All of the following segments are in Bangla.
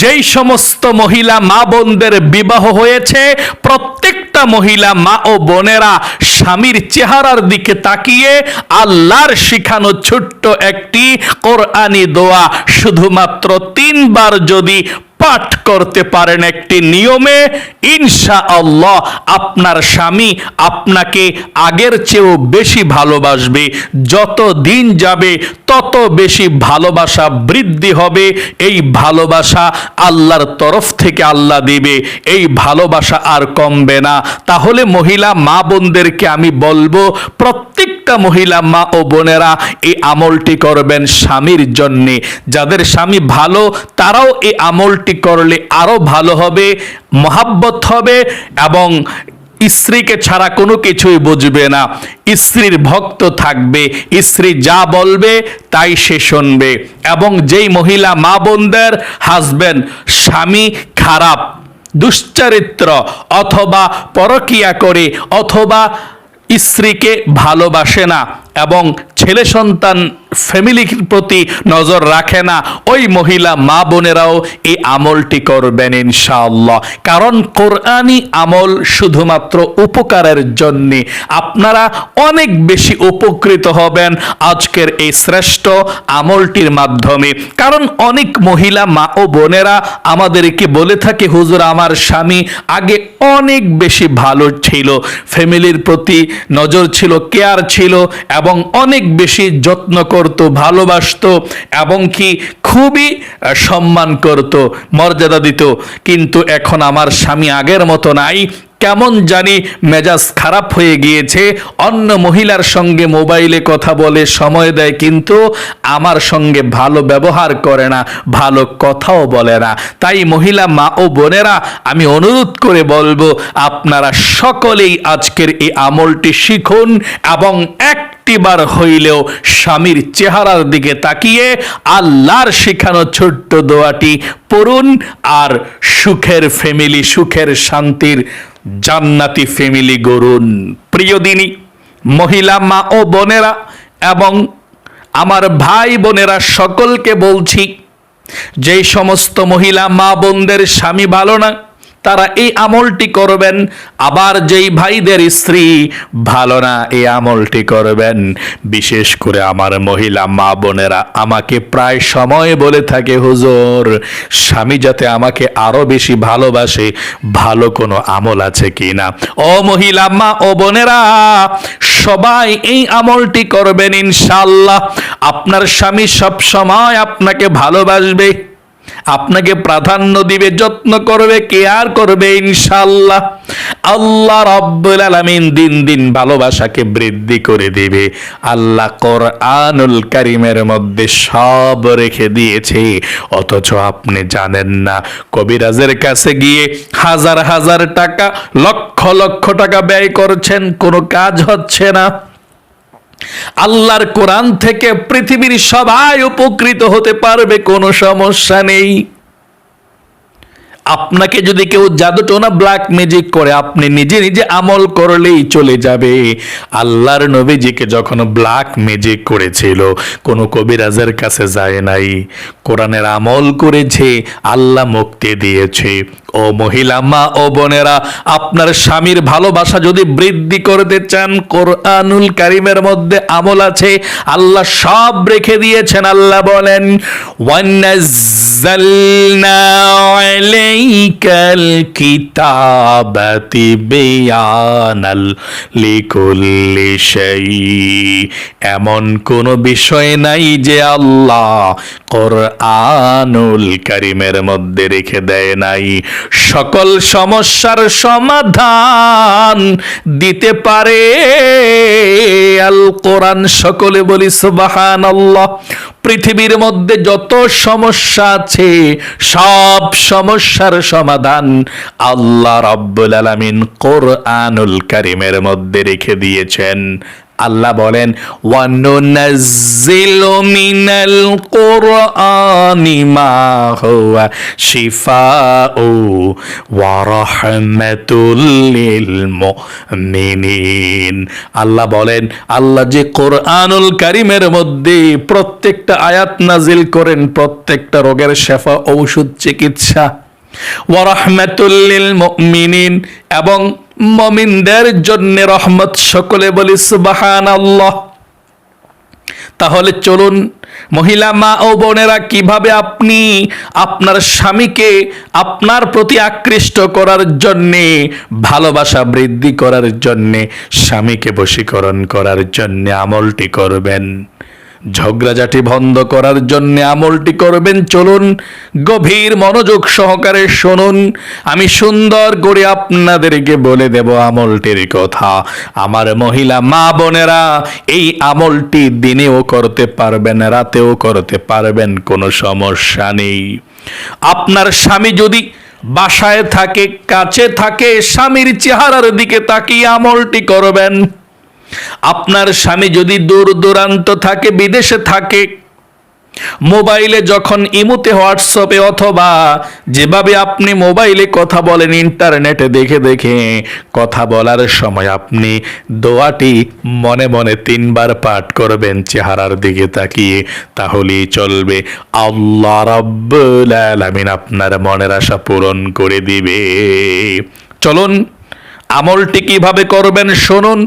যেই সমস্ত মহিলা মা বোনদের বিবাহ হয়েছে, প্রত্যেকটা মহিলা মা ও বোনেরা স্বামীর চেহারার দিকে তাকিয়ে আল্লাহর শিখানো ছোট্ট একটি কোরআনি দোয়া। শুধুমাত্র তিনবার যদি পাঠ করতে পারেন একটি নিয়মে ইনশা আল্লাহ আপনার স্বামী আপনাকে আগের চেয়েও বেশি ভালোবাসবে। যত দিন যাবে, তত বেশি ভালোবাসা বৃদ্ধি হবে। এই ভালোবাসা আল্লাহর তরফ থেকে আল্লাহ দিবে। এই ভালোবাসা আর কমবে না। তাহলে মহিলা, মা বোনদেরকে আমি বলব, প্রত্যেকটা মহিলা, মা ও বোনেরা এই আমলটি করবেন স্বামীর জন্যে। যাদের স্বামী ভালো, তারাও এই আমলটি করলে আরও ভালো হবে, মহাব্বত হবে এবং স্ত্রীকে ছাড়া কোনো কিছুই বুঝবে না। স্ত্রীর ভক্ত থাকবে, স্ত্রী যা বলবে তাই সে শুনবে এবং যেই মহিলা মা বোনদের হাজবেন্ড স্বামী খারাপ, দুশ্চরিত্র অথবা পরকিয়া করে অথবা স্ত্রীকে ভালোবাসে না এবং ছেলে সন্তান ফ্যামিলির প্রতি নজর রাখে না, ওই মহিলা মা বোনেরাও এই আমলটি করবেন ইনশাআল্লাহ। কারণ কোরআনি আমল শুধুমাত্র উপকারের জন্যে। আপনারা অনেক বেশি উপকৃত হবেন আজকের এই শ্রেষ্ঠ আমলটির মাধ্যমে। কারণ অনেক মহিলা মা ও বোনেরা আমাদেরকে বলে থাকে, হুজুর, আমার স্বামী আগে অনেক বেশি ভালো ছিল। ফ্যামিলির প্রতি নজর ছিল, কেয়ার ছিল এবং অনেক বেশি যত্ন করত, ভালোবাসত এবং কি খুবই সম্মান করত, মর্যাদা দিত। কিন্তু এখন আমার স্বামী আগের মতো নাই। কেমন জানি মেজাজ খারাপ হয়ে গিয়েছে। অন্য মহিলার সঙ্গে মোবাইলে কথা বলে সময় দেয়, কিন্তু আমার সঙ্গে ভালো ব্যবহার করে না, ভালো কথাও বলে না। তাই মহিলা মা ও বোনেরা, আমি অনুরোধ করে বলব, আপনারা সকলেই আজকের এই আমলটি শিখুন এবং একটিবার হইলেও স্বামীর চেহারার দিকে তাকিয়ে আল্লাহর শেখানো ছোট্ট দোয়াটি পড়ুন আর সুখের ফ্যামিলি, সুখের শান্তির জান্নাতি ফ্যামিলি গড়ুন। প্রিয় দিনী, মহিলা মা ও বোনেরা এবং আমার ভাই বোনেরা সকলকে বলছি, যেই সমস্ত মহিলা মা বোনদের স্বামী ভালো না তারা এই আমলটি করবেন। আবার যেই ভাইদের স্ত্রী, ভালো না এই আমলটি করবেন। বিশেষ করে আমার মহিলা মা বোনেরা, আমাকে প্রায় সময় বলে থাকে, হুজুর, স্বামী যাতে আমাকে আরও বেশি ভালোবাসে, ভালো কোনো আমল আছে কিনা? ও মহিলা মা, ও বোনেরা, সবাই এই আমলটি করবেন ইনশাল্লাহ আপনার স্বামী সব সময় আপনাকে ভালোবাসবে। আপনাকে প্রাধান্য দিবে, যত্ন করবে কেয়ার করবে ইনশাল্লাহ আল্লাহ রব্বুল আলামিন দিন দিন ভালোবাসাকে বৃদ্ধি করে দিবে। আল্লাহ কোরআনুল কারিমের মধ্যে সব রেখে দিয়েছে। অথচ আপনি জানেন না, কবিরাজের কাছে গিয়ে হাজার হাজার টাকা, লক্ষ লক্ষ টাকা ব্যয় করছেন, কোনো কাজ হচ্ছে না। আল্লাহর কোরআন থেকে পৃথিবীর সবাই উপকৃত হতে পারবে, কোনো সমস্যা নেই। আপনাকে যদি কেউ জাদুটোনা ব্ল্যাক ম্যাজিক করে, আপনি নিজে নিজে আমল করলেই চলে যাবে। আল্লাহর নবীজিকে যখন ব্ল্যাক ম্যাজিক করেছিল, কোনো কবিরাজের কাছে যায় নাই। কোরআনের আমল করেছে, আল্লাহ মুক্তি দিয়েছে। ও মহিলা, মা ও বোনেরা, আপনার স্বামীর ভালোবাসা যদি বৃদ্ধি করতে চান, কোরআনুল কারিমের মধ্যে আমল আছে। আল্লাহ সব রেখে দিয়েছেন, আল্লাহ বলেন লিকুল্লি এমন কোন বিষয় নাই যে আল্লাহ কোরআনুল কারিমের মধ্যে রেখে দেয় নাই। সকল সমস্যার সমাধান দিতে পারে। আল কোরআন সকলে বলি সুবাহান পৃথিবীর মধ্যে যত সমস্যা আছে, সব সমস্যার সমাধান আল্লাহ রাব্বুল আলামিন কোরআনুল কারিমের মধ্যে রেখে দিয়েছেন। আল্লাহ বলেন, ওয়ানুনাজ্জিলু মিনাল কুরআনি মা হুয়া শিফাউ ওয়া রাহমাতুল লিল মুমিনিন আল্লাহ বলেন, আল্লাহ যে কোরআনুল কারিমের মধ্যে প্রত্যেকটা আয়াত নাজিল করেন, প্রত্যেকটা রোগের শেফা, ঔষধ, চিকিৎসা। ওয়ারহমাতুল্লিল মুমিনিন এবং মমিনদের জন্য রহমত সকলে বলি সুবাহান আল্লাহ তাহলে চলুন, মহিলা মা ও বোনেরা, কীভাবে আপনি আপনার স্বামীকে আপনার প্রতি আকৃষ্ট করার জন্যে, ভালোবাসা বৃদ্ধি করার জন্যে, স্বামীকে বশীকরণ করার জন্যে আমলটি করবেন? ঝগড়াঝাটি বন্ধ করার জন্য আমলটি করবেন, চলুন গভীর মনোযোগ সহকারে শুনুন। আমি সুন্দর করে আপনাদেরকে বলে দেব আমলটির কথা। আমার মহিলা মা বোনেরা, এই আমলটি দিনেও করতে পারবেন, রাতেও করতে পারবেন, কোনো সমস্যা নেই। আপনার স্বামী যদি বাসায় থাকে, কাছে থাকে, স্বামীর চেহারার দিকে তাকিয়ে আমলটি করবেন। আপনার স্বামী যদি দূর দূরান্ত থাকে, বিদেশে থাকে, মোবাইলে যখন ইমুতে হোয়াটসঅ্যাপে অথবা যেভাবে আপনি মোবাইলে কথা বলেন, ইন্টারনেটে দেখে দেখে কথা বলার সময় আপনি দোয়াটি মনে মনে তিনবার পাঠ করবেন, চেহারার দিকে তাকিয়ে, তাহলেই চলবে। আল্লাহ রাব্বুল আলামিন আপনার মনের আশা পূরণ করে দিবে। চলুন আমলটি কীভাবে করবেন শুনুন।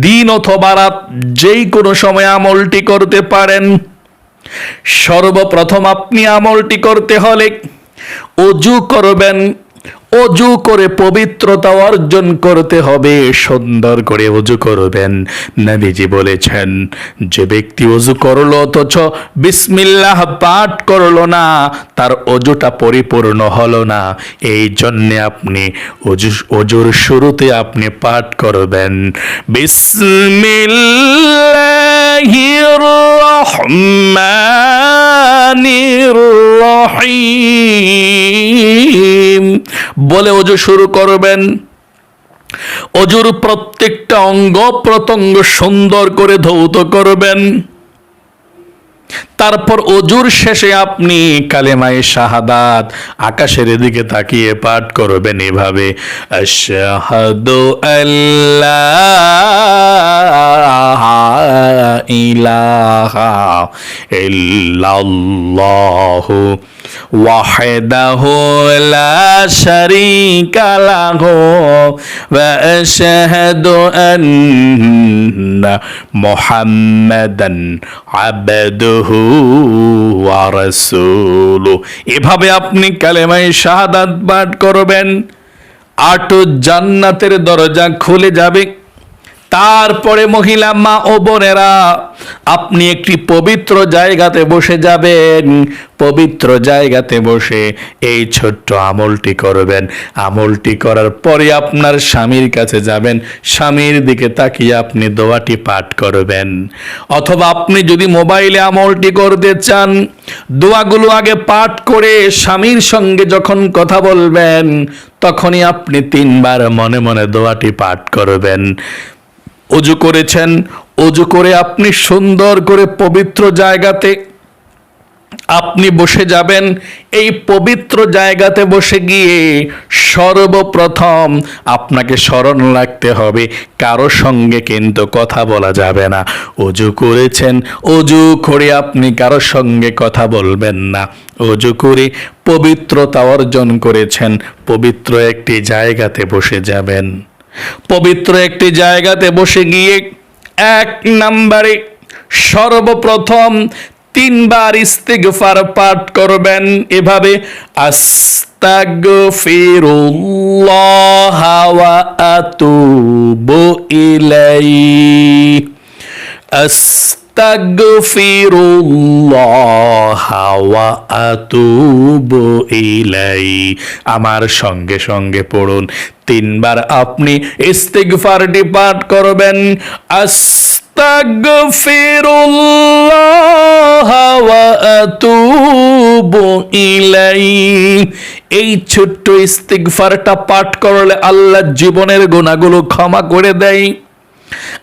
দিন অথবা রাত যেই কোনো সময় আমলটি করতে পারেন। সর্বপ্রথম আপনি আমলটি করতে হলে অজু করবেন। অজু করে পবিত্রতা অর্জন করতে হবে, সুন্দর করে অজু করবেন। নবীজি বলেছেন, যে ব্যক্তি অজু করল অথচ বিসমিল্লাহ পাঠ করল না, তার অজুটা পরিপূর্ণ হলো না। এই জন্যে আপনি অজু, অজুর শুরুতে আপনি পাঠ করবেন। বিসমিল্লাহির রহমানির রহিম। বলে অজু শুরু করবেন। অজুর প্রত্যেকটা অঙ্গ প্রত্যঙ্গ সুন্দর করে ধৌত করবেন। তারপর অজুর শেষে আপনি কালেমায়ে শাহাদাত আকাশের দিকে তাকিয়ে পাঠ করবেন এভাবে ইলাহা ইল্লাল্লাহু وحده لا شريك له واشهد ان محمدا عبده ورسوله এভাবে আপনি কালেমায়ে শাহাদাত পাঠ করবেন আট জান্নাতের দরজা খুলে যাবে তারপরে মহিলা মা ও বোনেরা, আপনি একটি পবিত্র জায়গাতে বসে যাবেন। পবিত্র জায়গাতে বসে এই ছোট্ট আমলটি করবেন। আমলটি করার পরে আপনার স্বামীর কাছে যাবেন। স্বামীর দিকে তাকিয়ে আপনি দোয়াটি পাঠ করবেন। অথবা আপনি যদি মোবাইলে আমলটি করতে চান, দোয়াগুলো আগে পাঠ করে স্বামীর সঙ্গে যখন কথা বলবেন, তখনই আপনি তিনবার মনে মনে দোয়াটি পাঠ করবেন। অজু করেছেন, অজু করে আপনি সুন্দর করে পবিত্র জায়গাতে আপনি বসে যাবেন। এই পবিত্র জায়গাতে বসে গিয়ে সর্বপ্রথম আপনাকে স্মরণ রাখতে হবে। কারও সঙ্গে কিন্তু কথা বলা যাবে না। অজু করেছেন, অজু করে আপনি কারও সঙ্গে কথা বলবেন না। অজু করে পবিত্রতা অর্জন করেছেন, পবিত্র একটি জায়গাতে বসে যাবেন। পবিত্র একটি জায়গাতে বসে গিয়ে এক নাম্বারে সর্বপ্রথম তিনবার ইস্তিগফার পাঠ করবেন। এভাবে আস্তাগফিরুল্লাহ ওয়া আতুবু ইলাইহি। ইলাইহি আমার সঙ্গে সঙ্গে পড়ুন। তিনবার আপনি ইস্তিগফারটি পাঠ করবেন। আস্তাগফিরুল্লাহ ওয়া আতুবু ইলাইহি। এই ছোট্ট ইস্তিগফারটা পাঠ করলে আল্লাহ জীবনের গুনাহগুলো ক্ষমা করে দেয়।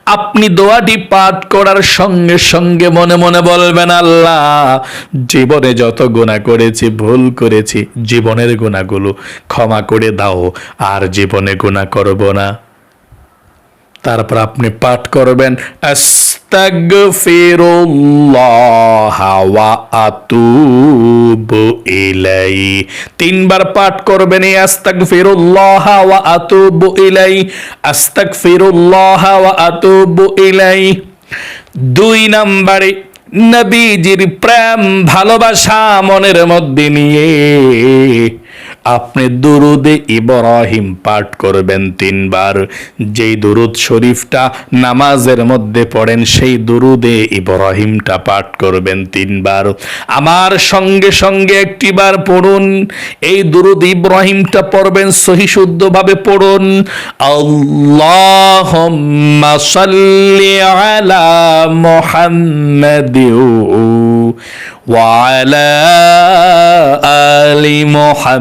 আপনি দোয়াটি পাঠ করার সঙ্গে সঙ্গে মনে মনে বলবেন, আল্লাহ, জীবনে যত গোনা করেছি, ভুল করেছি, জীবনের গোনাগুলো ক্ষমা করে দাও, আর জীবনে গোনা করব না। তারপর আপনি পাঠ করবেন আস্তাগফিরুল্লাহ ওয়া আতুবু ইলাই। তিনবার পাঠ করবেন এই আস্তাগফিরুল্লাহ ওয়া আতুবু ইলাই। আস্তাগফিরুল্লাহ ওয়া আতুবু ইলাই। দুই নম্বরে, নবীজির প্রেম, ভালোবাসা মনের মধ্যে নিয়ে। আপনি দুরুদে ইবরাহিম পাঠ করবেন তিনবার। যেই দুরুদ শরীফটা নামাজের মধ্যে পড়েন, সেই দুরুদে ইবরাহিমটা পাঠ করবেন তিনবার। আমার সঙ্গে সঙ্গে একটিবার পড়ুন, এই দুরুদ ইব্রাহিমটা পড়বেন সহি শুদ্ধভাবে পড়ুন। আল্লাহ সাল্লি আলা আলি মুহাম্মাদ।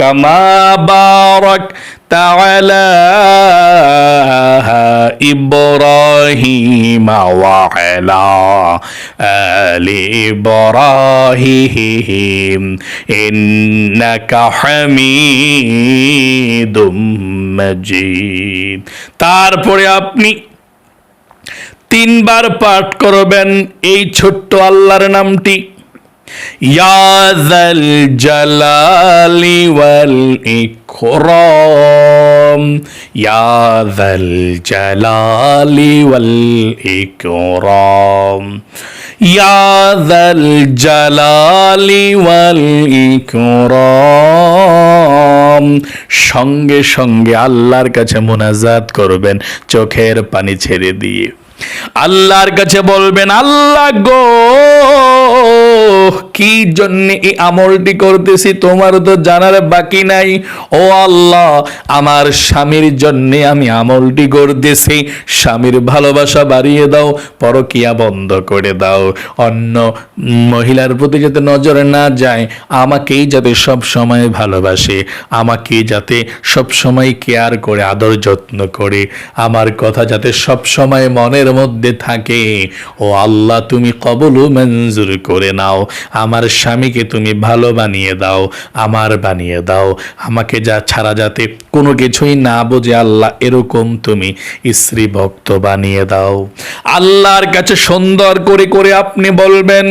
كما باركت على إبراهيم وعلى آل إبراهيم إنك حميد مجيد তারপরে আপনি তিনবার পাঠ করবেন এই ছোট্ট আল্লাহর নামটি ইয়াজাল জালালি ওয়াল ইকরাম ইয়াজাল জালালি ওয়াল ইকরাম ইয়াজাল জালালি ওয়াল ইকরাম সঙ্গে সঙ্গে আল্লাহর কাছে মোনাজাত করবেন, চোখের পানি ছেড়ে দিয়ে। আল্লাহর কাছে বলবেন আল্লাহ গো কি জন্য এই আমলটি করতেছি তোমার তো জানার বাকি নাই? ও আল্লাহ, আমার স্বামীর জন্য আমি আমলটি করতেছি। স্বামীর ভালোবাসা বাড়িয়ে দাও, পরকিয়া বন্ধ করে দাও। অন্য মহিলার প্রতি যাতে নজর না যায়, আমাকেই যাতে সব সময় ভালোবাসে আমাকে যাতে সব সময় কেয়ার করে, আদর যত্ন করে। আমার কথা যাতে সব সময় মনের মধ্যে থাকে। ও আল্লাহ, তুমি কবল মঞ্জুর করে নাও। আমার স্বামীকে তুমি ভালো বানিয়ে দাও, আমার বানিয়ে দাও। আমাকে যা ছাড়া যাতে কোনো কিছুই না বোঝে, আল্লাহ এরকম তুমি স্ত্রী ভক্ত বানিয়ে দাও। আল্লাহর কাছে সুন্দর করে করে আপনি বলবেন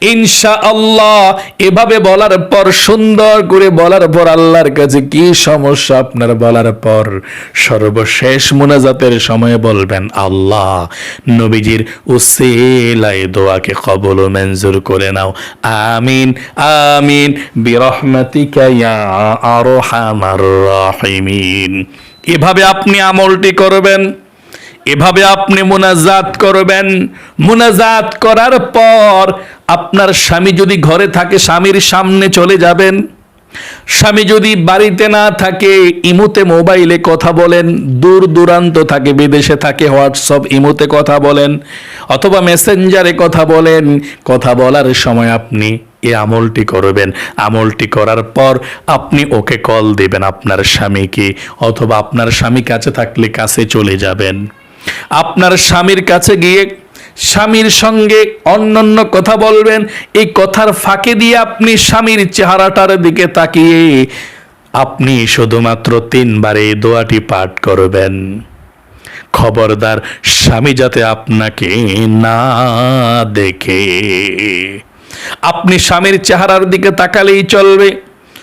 ইনশা আল্লাহ এভাবে বলার পর, সুন্দর করে বলার পর আল্লাহর কাছে কি সমস্যা আপনার বলার পর? সর্বশেষ মুনাজাতের সময়ে বলবেন, আল্লাহ, নবীজির উসিলায় দোয়াকে কবল মঞ্জুর করে নাও। আমিন আমিন, বিরহমাতিকা ইয়া আরহামার রাহিমিন। এভাবে আপনি আমলটি করবেন, এভাবে আপনি মোনাজাত করবেন। মোনাজাত করার পর আপনার স্বামী যদি ঘরে থাকে, স্বামীর সামনে চলে যাবেন। স্বামী যদি বাড়িতে না থাকে, ইমুতে মোবাইলে কথা বলেন। দূর দূরান্ত থাকে, বিদেশে থাকে, হোয়াটসঅ্যাপ, ইমুতে কথা বলেন অথবা মেসেঞ্জারে কথা বলেন। কথা বলার সময় আপনি এই আমলটি করবেন। আমলটি করার পর আপনি ওকে কল দেবেন আপনার স্বামীকে অথবা আপনার স্বামী কাছে থাকলে কাছে চলে যাবেন। আপনার স্বামীর কাছে গিয়ে স্বামীর সঙ্গে অন্যান্য কথা বলবেন, এই কথার ফাঁকে দিয়ে আপনি স্বামীর চেহারাটার দিকে তাকিয়ে আপনি শুধুমাত্র তিনবারে দোয়াটি পাঠ করবেন। খবরদার স্বামী যাতে আপনাকে না দেখে। আপনি স্বামীর চেহারার দিকে তাকালেই চলবে।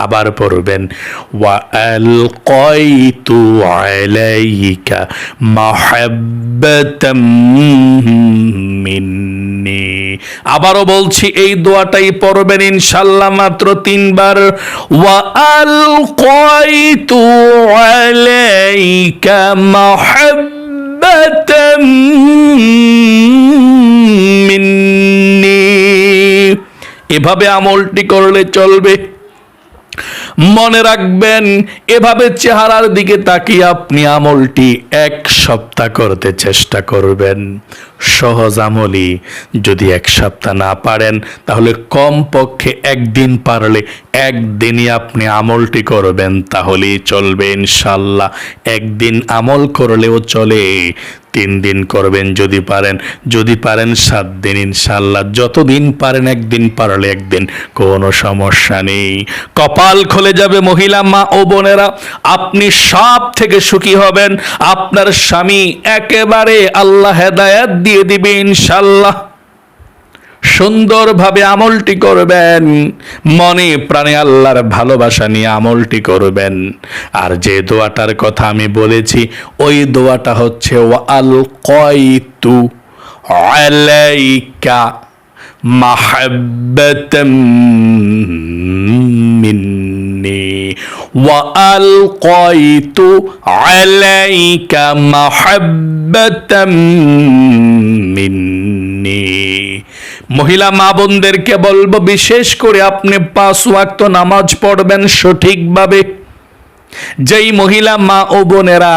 আবার পড়বেন মিন্নি। আবারও বলছি, এই দোয়াটাই পড়বেন ইনশাল্লাহ মাত্র তিনবার মাহাব্বাতাম মিন্নি। এভাবে আমলটি করলে চলবে। মনে রাখবেন এভাবে চেহারার দিকে তাকিয়ে আপনি আমলটি এক সপ্তাহ করতে চেষ্টা করবেন। সহজ আমলই। যদি এক সপ্তাহ না পারেন, তাহলে কম পক্ষে একদিন পারলে একদিনই আপনি আমলটি করবেন, তাহলেই চলবে ইনশাল্লাহ একদিন আমল করলেও চলে, তিন দিন করবেন যদি পারেন যদি পারেন সাত দিন ইনশাল্লাহ যতদিন পারেন একদিন পারলে একদিন, কোনো সমস্যা নেই। কপাল খুলে যাবে মহিলা, মা ও বোনেরা, আপনি সব থেকে সুখী হবেন। আপনার স্বামী একেবারে আল্লাহ হেদায়াত দিয়ে দিবে ইনশাল্লাহ। সুন্দরভাবে আমলটি করবেন। মনে প্রাণে আল্লাহর ভালোবাসা নিয়ে আমলটি করবেন। আর যে দোয়াটার কথা আমি বলেছি, ওই দোয়াটা হচ্ছে, ওয়াল কয়তু আলাইকা মাহাব্বাতাম মিন্নি। وألقيت عليك محبة মিন্নি মহিলা মা বোনদেরকে বলবো বিশেষ করে আপনি পাঁচ ওয়াক্ত নামাজ পড়বেন সঠিকভাবে যেই মহিলা মা ও বোনেরা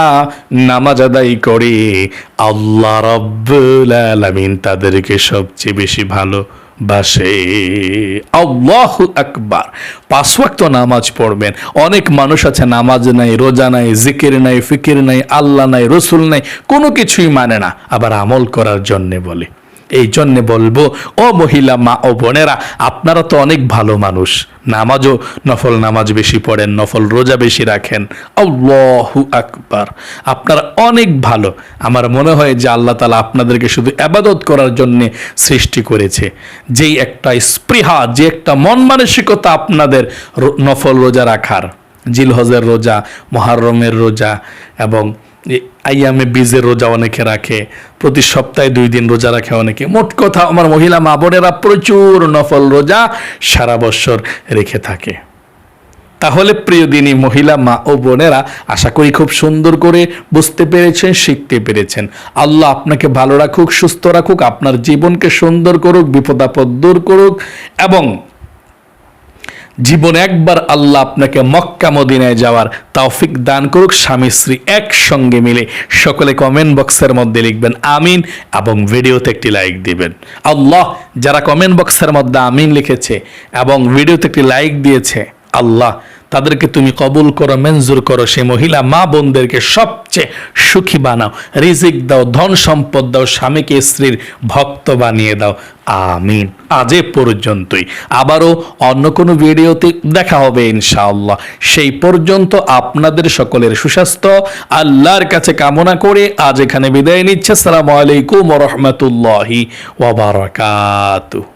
নামাজ আদায় করে আল্লাহ রব্বুল আলামিন তাদেরকে সবচেয়ে বেশি ভালো বাসে আল্লাহ আকবার। পাঁচ ওয়াক্ত নামাজ পড়বেন। অনেক মানুষ আছে, নামাজ নাই, রোজা নাই, জিকির নাই, ফিকির নাই, আল্লাহ নাই, রসুল নাই, কোনো কিছুই মানে না। আবার আমল করার জন্যে বলে। এই জন্যে বলব, ও মহিলা, মা ও বোনেরা, আপনারা তো অনেক ভালো মানুষ। নামাজও নফল নামাজ বেশি পড়েন, নফল রোজা বেশি রাখেন। আল্লাহু আকবার। আপনারা অনেক ভালো। আমার মনে হয় যে আল্লাহ তালা আপনাদেরকে শুধু আবাদত করার জন্যে সৃষ্টি করেছে। যেই একটা স্পৃহা, যে একটা মন মানসিকতা আপনাদের নফল রোজা রাখার। জিলহজের রোজা, মহারমের রোজা এবং আইয়ামে বীজের রোজা অনেকে রাখে, প্রতি সপ্তাহে দুই দিন রোজা রাখে অনেকে। মোট কথা, আমার মহিলা মা বোনেরা প্রচুর নফল রোজা সারা বছর রেখে থাকে। তাহলে প্রিয় দিনী মহিলা মা ও বোনেরা, আশা করি খুব সুন্দর করে বুঝতে পেরেছেন, শিখতে পেরেছেন। আল্লাহ আপনাকে ভালো রাখুক, সুস্থ রাখুক, আপনার জীবনকে সুন্দর করুক বিপদাপদ দূর করুক এবং জীবনে একবার আল্লাহ আপনাকে মক্কা মদিনায় যাওয়ার তৌফিক দান করুক, স্বামী, স্ত্রী একসঙ্গে মিলে সকলে কমেন্ট বক্সের মধ্যে লিখবেন, আমিন এবং ভিডিওতে একটি লাইক দিবেন। আল্লাহ যারা কমেন্ট বক্সের মধ্যে আমিন লিখেছে এবং ভিডিওতে একটি লাইক দিয়েছে, আল্লাহ তাদেরকে তুমি কবুল করো, মঞ্জুর করো সে মহিলা মা বোনদেরকে সবচেয়ে সুখী বানাও, রিজিক দাও, ধন সম্পদ দাও, স্বামীকে, স্ত্রীর ভক্ত বানিয়ে দাও। আমিন। আজ এ পর্যন্তই। আবারও অন্য কোনো ভিডিওতে দেখা হবে ইনশাআল্লাহ। সেই পর্যন্ত আপনাদের সকলের সুস্বাস্থ্য, আল্লাহর কাছে কামনা করে আজ এখানে বিদায় নিচ্ছে। আসসালামু আলাইকুম রহমতুল্লাহি ওয়াবারাকাতুহু